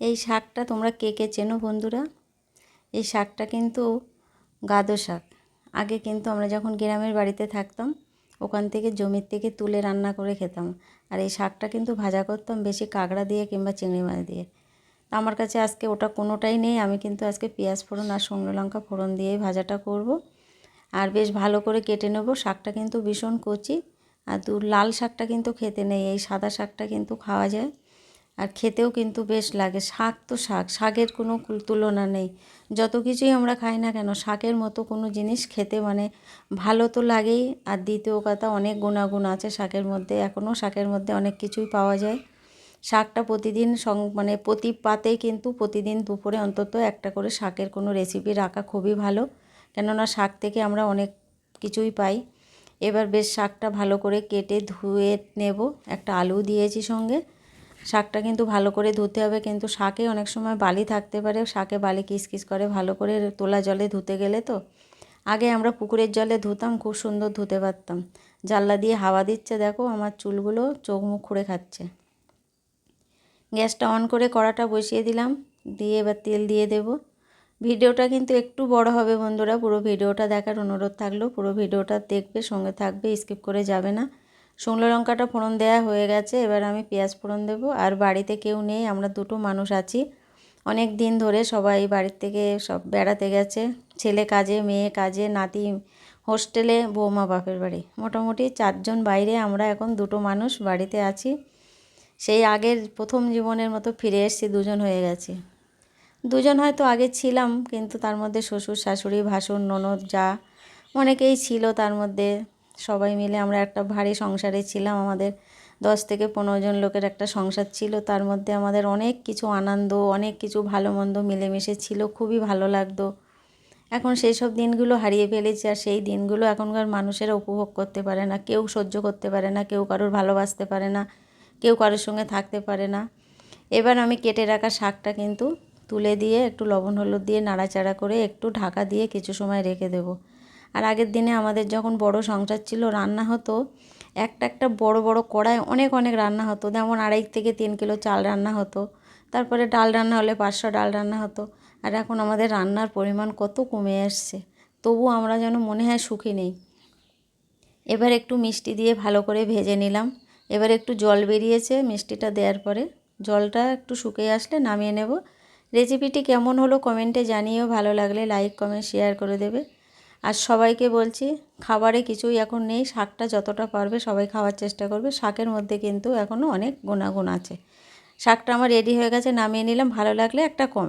এই শাকটা তোমরা কে কে চেনো বন্ধুরা? এই শাকটা কিন্তু গাদো শাক। আগে কিন্তু আমরা যখন গ্রামের বাড়িতে থাকতাম, ওখান থেকে জমির থেকে তুলে রান্না করে খেতাম। আর এই শাকটা কিন্তু ভাজা করতাম বেশি কাঁকড়া দিয়ে কিংবা চিংড়ি মাছ দিয়ে। আমার কাছে আজকে ওটা কোনোটাই নেই, আমি কিন্তু আজকে পেঁয়াজ ফোড়ন আর শুকনো লঙ্কা ফোড়ন দিয়েই ভাজাটা করব। আর বেশ ভালো করে কেটে নেব, শাকটা কিন্তু ভীষণ কচি। আর দু লাল শাকটা কিন্তু খেতে নেই, এই সাদা শাকটা কিন্তু খাওয়া যায়। আর খেতেও কিন্তু বেশ লাগে। শাক তো শাক, শাকের কোনো তুলনা নেই। যত কিছুই আমরা খাই না কেন, শাকের মতো কোনো জিনিস খেতে মানে ভালো তো লাগেই। আর দ্বিতীয় কথা, অনেক গুণাগুণ আছে শাকের মধ্যে। এখনও শাকের মধ্যে অনেক কিছুই পাওয়া যায়। শাকটা প্রতিদিন সং মানে প্রতি পাতেই কিন্তু প্রতিদিন দুপুরে অন্তত একটা করে শাকের কোনো রেসিপি রাখা খুবই ভালো। কেননা শাক থেকে আমরা অনেক কিছুই পাই। এবার বেশ শাকটা ভালো করে কেটে ধুয়ে নেব। একটা আলু দিয়েছি সঙ্গে। শাকটা কিন্তু ভালো করে ধুতে হবে, কিন্তু শাকে অনেক সময় বালি থাকতে পারে। শাকে বালি কিসকিস করে ভালো করে তোলা জলে ধুতে গেলে তো। আগে আমরা পুকুরের জলে ধুতাম, খুব সুন্দর ধুতে পারতাম। জানলা দিয়ে হাওয়া দিচ্ছে, দেখো আমার চুলগুলো চোখ মুখ খুঁড়ে খাচ্ছে। গ্যাসটা অন করে কড়াটা বসিয়ে দিলাম, দিয়ে এবার তেল দিয়ে দেব। ভিডিওটা কিন্তু একটু বড় হবে বন্ধুরা, পুরো ভিডিওটা দেখার অনুরোধ থাকল। পুরো ভিডিওটা দেখবে, সঙ্গে থাকবে, স্কিপ করে যাবে না। শুকনো লঙ্কাটা ফোড়ন দেওয়া হয়ে গেছে, এবার আমি পেঁয়াজ ফোড়ন দেবো। আর বাড়িতে কেউ নেই, আমরা দুটো মানুষ আছি। অনেক দিন ধরে সবাই বাড়ির থেকে সব বেড়াতে গেছে। ছেলে কাজে, মেয়ে কাজে, নাতি হোস্টেলে, বৌমা বাপের বাড়ি। মোটামুটি চারজন বাইরে, আমরা এখন দুটো মানুষ বাড়িতে আছি। সেই আগের প্রথম জীবনের মতো ফিরে এসেছি, দুজন হয়ে গেছি। দুজন হয়তো আগে ছিলাম, কিন্তু তার মধ্যে শ্বশুর, শাশুড়ি, ভাসুর, ননদ, যা অনেকেই ছিল তার মধ্যে। সবাই মিলে আমরা একটা ভারী সংসারে ছিলাম। আমাদের দশ থেকে পনেরো জন লোকের একটা সংসার ছিল। তার মধ্যে আমাদের অনেক কিছু আনন্দ, অনেক কিছু ভালো মন্দ মিলেমিশে ছিল, খুবই ভালো লাগতো। এখন সেই সব দিনগুলো হারিয়ে ফেলেছি আর সেই দিনগুলো এখনকার মানুষেরা উপভোগ করতে পারে না। কেউ সহ্য করতে পারে না, কেউ কারোর ভালোবাসতে পারে না, কেউ কারোর সঙ্গে থাকতে পারে না। এবার আমি কেটে রাখা শাকটা কিন্তু তুলে দিয়ে একটু লবণ হলুদ দিয়ে নাড়াচাড়া করে একটু ঢাকা দিয়ে কিছু সময় রেখে দেবো। আর আগের দিনে আমাদের যখন বড় সংসার ছিল, রান্না হতো, একটা একটা বড় বড় কড়ায় অনেক অনেক রান্না হতো। যেমন আড়াই থেকে তিন কিলো চাল রান্না হতো, তারপরে ডাল রান্না হলে পাঁচশো ডাল রান্না হতো। আর এখন আমাদের রান্নার পরিমাণ কত কমে আসছে, তবু আমরা যেন মনে হয় সুখী নেই। এবার একটু মিষ্টি দিয়ে ভালো করে ভেজে নিলাম। এবার একটু জল বেরিয়েছে মিষ্টিটা দেওয়ার পরে। জলটা একটু শুকিয়ে আসলে নামিয়ে নেব। রেসিপিটি কেমন হলো কমেন্টে জানিয়েও ভালো লাগলে লাইক, কমেন্ট, শেয়ার করে দেবে। আর সবাইকে বলছি, খাবারে কিছুই এখন নেই, শাকটা যতটা পারবে সবাই খাওয়ার চেষ্টা করবে। শাকের মধ্যে কিন্তু এখনও অনেক গুণাগুণ আছে। শাকটা আমার রেডি হয়ে গেছে, নামিয়ে নিলাম, ভালো লাগলে একটা কমেন্ট